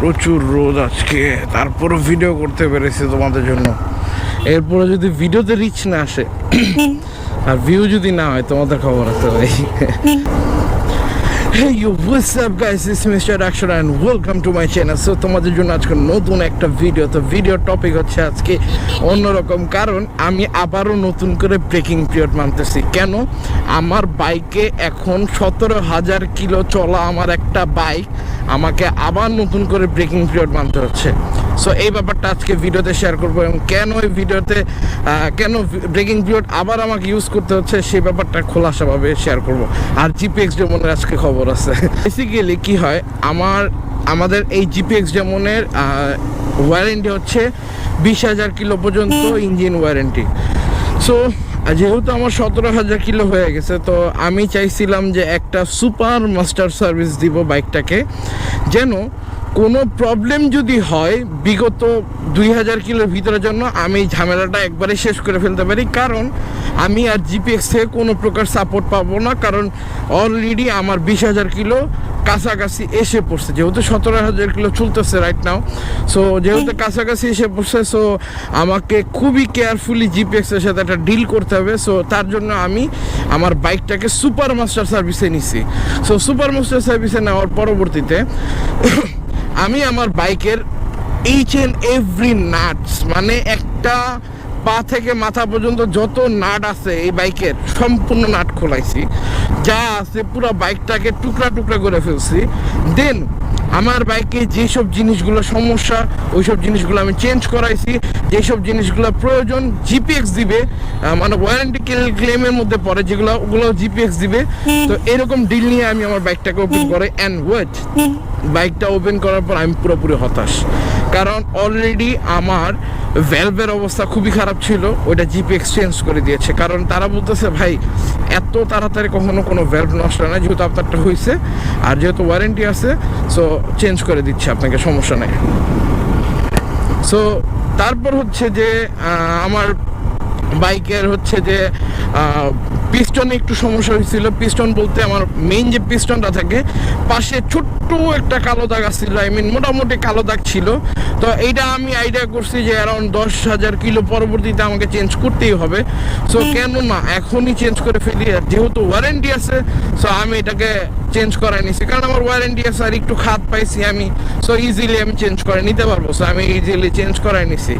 প্রচুর রোদ আজকে। তারপরও ভিডিও করতে পেরেছি তোমাদের জন্য। এরপরে যদি ভিডিওতে রিচ না আসে আর ভিউ যদি না হয় তোমাদের খবর আছে ভাই Hey yo, what's up guys? This is Mr. Akshan and welcome to my channel. So তোমাদের জন্য আজকে নতুন একটা ভিডিও তো ভিডিও টপিক হচ্ছে আজকে অন্যরকম কারণ আমি আবারও নতুন করে ব্রেকিং পিরিয়ড মানতেছি কেন আমার বাইকে এখন সতেরো হাজার কিলো চলা আমার একটা বাইক আমাকে আবার নতুন করে ব্রেকিং পিরিয়ড মানতে হচ্ছে সো এই ব্যাপারটা আজকে ভিডিওতে শেয়ার করব এবং কেন এই ভিডিওতে কেন ব্রেকিং পিরিয়ড আবার আমাকে ইউজ করতে হচ্ছে, সেই ব্যাপারটা খোলাসাভাবে শেয়ার করব। আর জিপিএক্স যেমনের আজকে খবর আছে। বেসিক্যালি কি হয়, আমার, আমাদের এই জিপিএক্স যেমনের ওয়ারেন্টি হচ্ছে বিশ হাজার কিলো পর্যন্ত ইঞ্জিন ওয়ারেন্টি সো যেহেতু আমার সতেরো হাজার কিলো হয়ে গেছে, তো আমি চাইছিলাম যে একটা সুপার মাস্টার সার্ভিস দিব বাইকটাকে যেন কোনো প্রবলেম যদি হয় বিগত দুই হাজার কিলোর ভিতরের জন্য আমি ঝামেলাটা একবারে শেষ করে ফেলতে পারি। কারণ আমি আর জিপিএক্স থেকে কোনো প্রকার সাপোর্ট পাবো না কারণ অলরেডি আমার বিশ হাজার কিলো কাছাকাছি এসে পড়ছে। যেহেতু সতেরো হাজার কিলো চলতেছে রাইট নাও সো যেহেতু কাছাকাছি এসে পড়ছে সো আমাকে খুবই কেয়ারফুলি জিপিএক্সের সাথে একটা ডিল করতে হবে। সো তার জন্য আমি আমার বাইকটাকে সুপার মাস্টার সার্ভিসে নিছি। সো সুপার মাস্টার সার্ভিসে নেওয়ার পরবর্তীতে আমি আমার বাইকের ইচ এন্ড এভরি নাটস মানে একটা পা থেকে মাথা পর্যন্ত যত নাট আছে এই বাইকের, সম্পূর্ণ নাট খোলাইছি। যা আছে পুরো বাইকটাকে টুকরা টুকরা করে ফেলছি। দেন আমার বাইকে যেসব জিনিসগুলো সমস্যা ওইসব জিনিসগুলো আমি চেঞ্জ করাইছি। যেসব জিনিসগুলো প্রয়োজন জিপিএক্স দিবে মানে ওয়ারেন্টি ক্লেমের মধ্যে পড়ে যেগুলো ওগুলো জিপিএক্স দিবে। তো এরকম ডিল নিয়ে আমি আমার বাইকটাকে ওপেন করে অ্যান্ড ওয়েট বাইকটা ওপেন করার পর আমি পুরোপুরি হতাশ। কারণ অলরেডি আমার ভ্যালভের অবস্থা খুবই খারাপ ছিল, ওইটা জিপি এক্সচেঞ্জ করে দিয়েছে। কারণ তারা বলতেছে, ভাই, এত তাড়াতাড়ি কখনো কোনো ভ্যালভ নষ্ট হয় যেহেতু আপনারটা হয়েছে আর যেহেতু ওয়ারেন্টি আছে সো চেঞ্জ করে দিচ্ছে আপনাকে, সমস্যা নেই। সো তারপর হচ্ছে যে আমার বাইকের হচ্ছে যে পিস্টনে একটু সমস্যা হয়েছিল। পিস্টন বলতে আমার মেইন যে পিস্টনটা থাকে পাশে ছোট্ট একটা কালো দাগ আসছিল আই মিন মোটামুটি কালো দাগ ছিল। তো এইটা আমি আইডিয়া করছি যে অ্যারাউন্ড দশ হাজার কিলো পরবর্তীতে আমাকে চেঞ্জ করতেই হবে। সো কেন না এখনই চেঞ্জ করে ফেলি আর যেহেতু ওয়ারেন্টি আছে সো আমি এটাকে চেঞ্জ করাই নিছি। কারণ আমার ওয়ারেন্টি আছে আর একটু খাত পাইছি আমি সো ইজিলি আমি চেঞ্জ করে নিতে পারব। সো আমি ইজিলি চেঞ্জ করাই নিছি।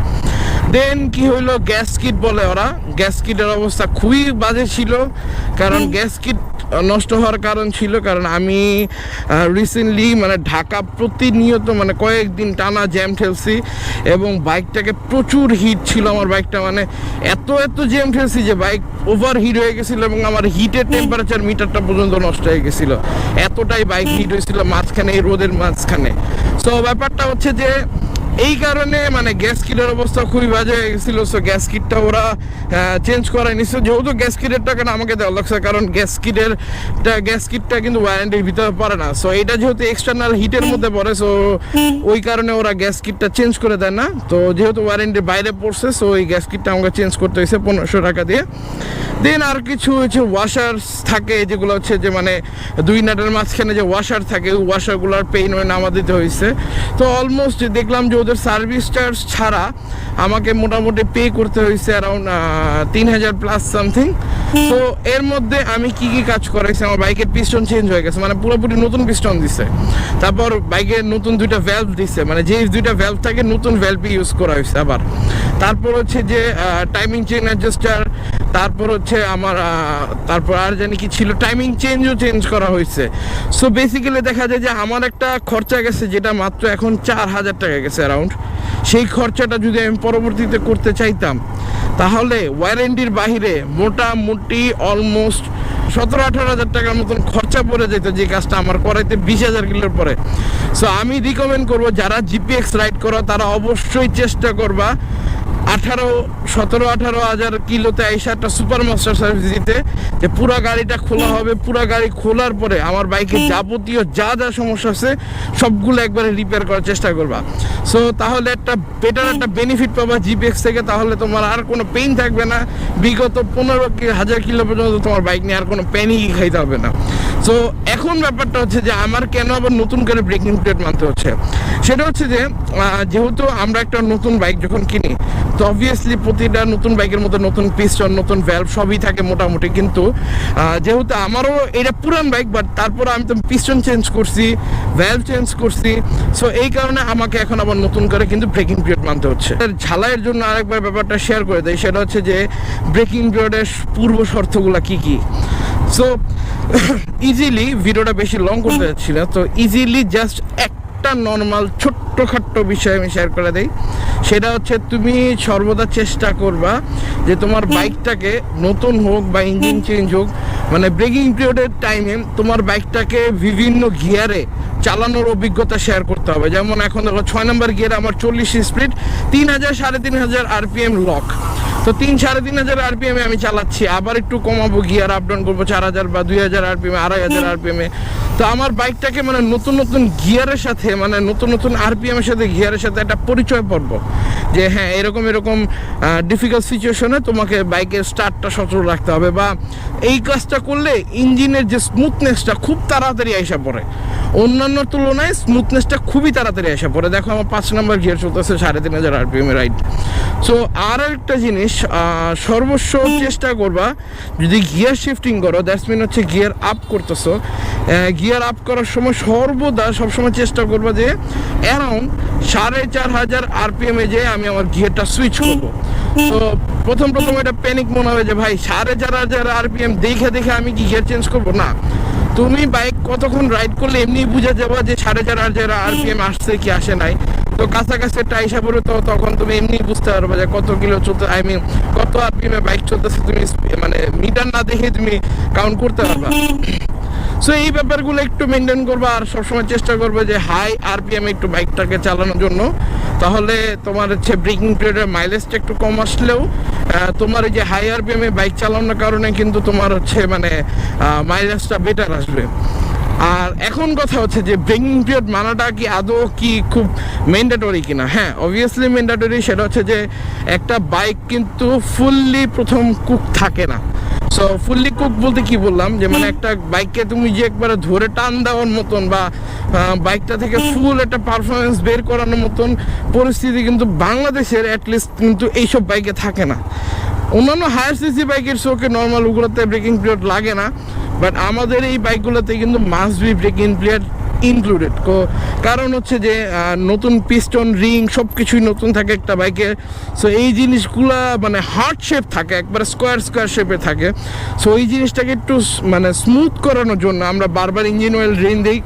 দেন কি হইল গ্যাস কিট বলে ওরা। গ্যাস কিটের অবস্থা খুবই বাজে ছিল কারণ গ্যাস কিট নষ্ট হওয়ার কারণ ছিল কারণ আমি রিসেন্টলি মানে ঢাকা প্রতিনিয়ত মানে কয়েকদিন টানা জ্যাম ঠেলছি এবং বাইকটাকে প্রচুর হিট ছিল আমার বাইকটা মানে এত এত জ্যাম ঠেলছি যে বাইক ওভার হিট হয়ে গেছিল এবং আমার হিটের টেম্পারেচার মিটারটা পর্যন্ত নষ্ট হয়ে গেছিল। এতটাই বাইক হিট হয়েছিল মাঝখানে এই রোদের মাঝখানে। সো ব্যাপারটা হচ্ছে যে এই কারণে মানে গ্যাস কিটের অবস্থা খুবই বাজে হয়ে গেছিল সো গ্যাস কিটটা ওরা চেঞ্জ করায় নিচ্ছে যেহেতু গ্যাস কিটের টাকাটা আমাকে দেওয়া লাগছে? কারণ গ্যাস কিটের গ্যাস কিটটা কিন্তু ওয়ারেন্টির ভিতরে পড়ে না। সো এটা যেহেতু এক্সটার্নাল হিটের মধ্যে পড়ে সো ওই কারণে ওরা গ্যাস কিটটা চেঞ্জ করে দেয় না। তো যেহেতু ওয়ারেন্টির বাইরে পড়ছে সো ওই গ্যাস কিটটা আমাকে চেঞ্জ করতে হয়েছে পনেরোশো টাকা দিয়ে। দেন আর কিছু হচ্ছে ওয়াশার থাকে, যেগুলো হচ্ছে যে মানে দুই নাটের মাঝখানে যে ওয়াশার থাকে, ওই ওয়াশারগুলোর পেইন ওই নামা দিতে হয়েছে। তো অলমোস্ট দেখলাম যে ওদের সার্ভিস চার্জ ছাড়া আমাকে মোটামুটি পে করতে হয়েছে অ্যারাউন্ড তিন হাজার প্লাস সামথিং তো এর মধ্যে আমি কি কি কাজ করাইছি আমার বাইকের পিস্টন চেঞ্জ হয়ে গেছে। মানে পুরোপুরি নতুন পিস্টন দিছে। তারপর বাইকের নতুন দুইটা ভ্যালভ দিছে। মানে যে দুইটা ভ্যালভ থাকে নতুন ভ্যালভ ইউজ করা হয়েছে আবার। তারপর হচ্ছে যে টাইমিং চেন অ্যাডজাস্টার তারপর হচ্ছে আমার তারপর আর জানি কি ছিল টাইমিং চেঞ্জও চেঞ্জ করা হয়েছে। সো বেসিক্যালি দেখা যায় যে আমার একটা খরচা গেছে যেটা মাত্র এখন চার হাজার টাকা গেছে অ্যারাউন্ড সেই খরচাটা যদি আমি পরবর্তীতে করতে চাইতাম, তাহলে ওয়ারেন্টির বাহিরে মোটামুটি অলমোস্ট সতেরো আঠারো হাজার টাকার মতন খরচা পড়ে যেত যে কাজটা আমার করাইতে বিশ হাজার কিলোর পরে। সো আমি রিকমেন্ড করব, যারা জিপিএক্স রাইড করো, তারা অবশ্যই চেষ্টা করবা আঠারো সতেরো আঠারো হাজার কিলোতে আইসা একটা সুপার মাস্টার সার্ভিস দিতে যে পুরো গাড়িটা খোলা হবে পুরো গাড়ি খোলার পরে আমার বাইকে যাবতীয় যা যা সমস্যা আছে সবগুলো একবারে রিপেয়ার করার চেষ্টা করবা। সো তাহলে একটা বেটার একটা বেনিফিট পাবা জিপিএক্স থেকে তাহলে তোমার আর কোনো পেইন থাকবে না। বিগত পনেরো হাজার কিলো পর্যন্ত তোমার বাইক নিয়ে আর কোনো পেনই খাইতে হবে না। সো এখন ব্যাপারটা হচ্ছে যে আমার কেন আবার নতুন করে ব্রেকিং প্লেট মানতে হচ্ছে? সেটা হচ্ছে যে যেহেতু আমরা একটা নতুন বাইক যখন কিনি তো অবভিয়াসলি প্রতিটা নতুন বাইকের মধ্যে নতুন পিস্টন নতুন ভ্যালভ সবই থাকে মোটামুটি। কিন্তু যেহেতু আমারও এটা পুরান বাইক বাট তারপর আমি তো পিস্টন চেঞ্জ করছি ভ্যালভ চেঞ্জ করছি। সো এই কারণে আমাকে এখন আবার নতুন করে কিন্তু ব্রেকিং পিরিয়ড মানতে হচ্ছে। ঝালাইয়ের জন্য আরেকবার ব্যাপারটা শেয়ার করে দেয় সেটা হচ্ছে যে ব্রেকিং পিরিয়ডের পূর্ব শর্তগুলো কি কি? সো ইজিলি ভিডিওটা বেশি লং করতে যাচ্ছি না তো ইজিলি জাস্ট একটা নর্মাল ছোট্টখাট্ট বিষয় আমি শেয়ার করে দেই। সেটা হচ্ছে তুমি সর্বদা চেষ্টা করবা যে তোমার বাইকটাকে নতুন হোক বা ইঞ্জিন চেঞ্জ হোক মানে ব্রেকিং পিরিয়ডের টাইমে তোমার বাইকটাকে বিভিন্ন গিয়ারে চালানোর অভিজ্ঞতা শেয়ার করতে হবে। যেমন এখন দেখো ছয় নম্বর গিয়ারে আমার চল্লিশ স্পিড তিন হাজার সাড়ে তিন হাজার আরপিএম লক তো তিন সাড়ে তিন হাজার আরপিএম আমি চালাচ্ছি। আবার একটু কমাবো গিয়ার আপ ডাউন করব চার হাজার বা দুই হাজার আরপিএম আড়াই হাজার আরপিএম এ। তো আমার বাইকটাকে মানে নতুন নতুন গিয়ারের সাথে মানে নতুন নতুন আরপিএম এর সাথে গিয়ারের সাথে একটা পরিচয় পড়ব যে হ্যাঁ এরকম এরকম ডিফিকাল্ট সিচুয়েশনে তোমাকে বাইকের স্টার্টটা সচল রাখতে হবে বা এই কাজটা করলে ইঞ্জিনের যে স্মুথনেসটা খুব তাড়াতাড়ি আইসা পড়ে। অন্যান্য তুলনায় স্মুথনেসটা খুবই তাড়াতাড়ি আসা। পড়ে দেখো আমার পাঁচ নম্বর গিয়ার চলতেছে সাড়ে তিন হাজার আরপিএম রাইড সো আর একটা জিনিস সর্বস্ব চেষ্টা করবা যদি গিয়ার শিফটিং করো দ্যাটস মিন হচ্ছে গিয়ার আপ করতেছো। গিয়ার আপ করার সময় সর্বদা সবসময় চেষ্টা করবা যে অ্যারাউন্ড সাড়ে চার হাজার আরপিএম এ যে আমি আমার গিয়ারটা সুইচ করব। তো প্রথম প্রথম এটা প্যানিক মনে হবে যে ভাই সাড়ে চার হাজার আরপিএম দেখে দেখে আমি কি গিয়ার চেঞ্জ করব? না। তুমি বাইক কতক্ষণ রাইড করলে এমনি বুঝে যাব যে সাড়ে চার হাজার আরপিএম আসছে কি আসে নাই। তো কাছাকাছি একটা আইসা পড়ে তো তখন তুমি এমনি বুঝতে পারবে যে কত কিলো চলতে আই মিন কত আরপিএম এ বাইক চলতেছে তুমি মানে মিটার না দেখে তুমি কাউন্ট করতে পারবা। সো এই ব্যাপারগুলো একটু মেনটেন করবা আর সবসময় চেষ্টা করবে যে হাই আরপিএম একটু বাইকটাকে চালানোর জন্য। তাহলে তোমার হচ্ছে ব্রেকিং পিরিয়ডের মাইলেজটা একটু কম আসলেও তোমার এই যে হাই আরপিএম বাইক চালানোর কারণে কিন্তু তোমার হচ্ছে মানে মাইলেজটা বেটার আসবে। আর এখন কথা হচ্ছে যে ব্রেকিং পিরিয়ড মানাটা কি, আদৌ কি খুব ম্যান্ডেটরি কিনা? হ্যাঁ অবভিয়াসলি ম্যান্ডেটরি সেটা হচ্ছে যে একটা বাইক কিন্তু ফুললি প্রথম কুক থাকে না। সো ফুললি কুক বলতে কি বললাম? যে মানে একটা বাইককে তুমি যে একবারে ধরে টান দেওয়ার মতন বা বাইকটা থেকে ফুল একটা পারফরমেন্স বের করানোর মতন পরিস্থিতি কিন্তু বাংলাদেশের অ্যাটলিস্ট কিন্তু এইসব বাইকে থাকে না। অন্যান্য হায়ার সিসি বাইকের শোকে নর্মাল ওগুলোতে ব্রেকিং পিরিয়ড লাগে না বাট আমাদের এই বাইকগুলোতে কিন্তু must be breaking period included কারণ হচ্ছে যে নতুন পিস্টন রিং সব কিছুই নতুন থাকে একটা বাইকে সো এই জিনিসগুলা মানে হার্ড শেপ থাকে, একবার স্কোয়ার স্কোয়ার শেপে থাকে। সো এই জিনিসটাকে একটু মানে স্মুথ করানোর জন্য আমরা বারবার ইঞ্জিন অয়েল রিং দিই।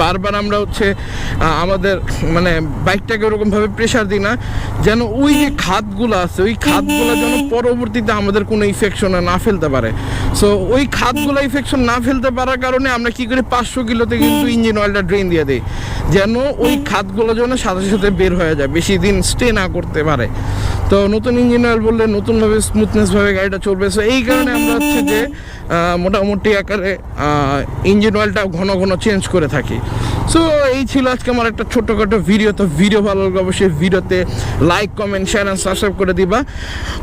বারবার আমরা হচ্ছে আমাদের মানে বাইকটাকে ওরকমভাবে প্রেশার দিই না যেন ওই যে খাতগুলো আছে ওই খাতগুলো যেন পরবর্তীতে আমাদের কোনো ইফেকশনে না ফেলতে পারে। সো ওই খাতগুলো ইফেকশন না ফেলতে পারার কারণে আমরা কি করি পাঁচশো কিলোতে কিন্তু ইঞ্জিন অয়েলটা ড্রেন দিয়ে দিই। যেন ওই খাতগুলো যেন সাথে সাথে বের হয়ে যায় বেশি দিন স্টে না করতে পারে। তো নতুন ইঞ্জিন অয়েল বললে নতুনভাবে স্মুথনেসভাবে গাড়িটা চলবে। সো এই কারণে আমরা হচ্ছে যে মোটামুটি আকারে ইঞ্জিন অয়েলটা ঘন ঘন চেঞ্জ করে থাকি। সো এই ছিল আজকে আমার একটা ছোট্টখাটো ভিডিও তো ভিডিও ভালো লাগলে অবশ্যই ভিডিওতে like comment share and subscribe করে দিবা।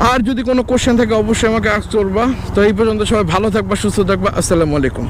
আর যদি কোনো কোশ্চেন থাকে, অবশ্যই আমাকে আস করবা। তো এই পর্যন্ত সবাই ভালো থাকবা, সুস্থ থাকবা। আসসালামু আলাইকুম।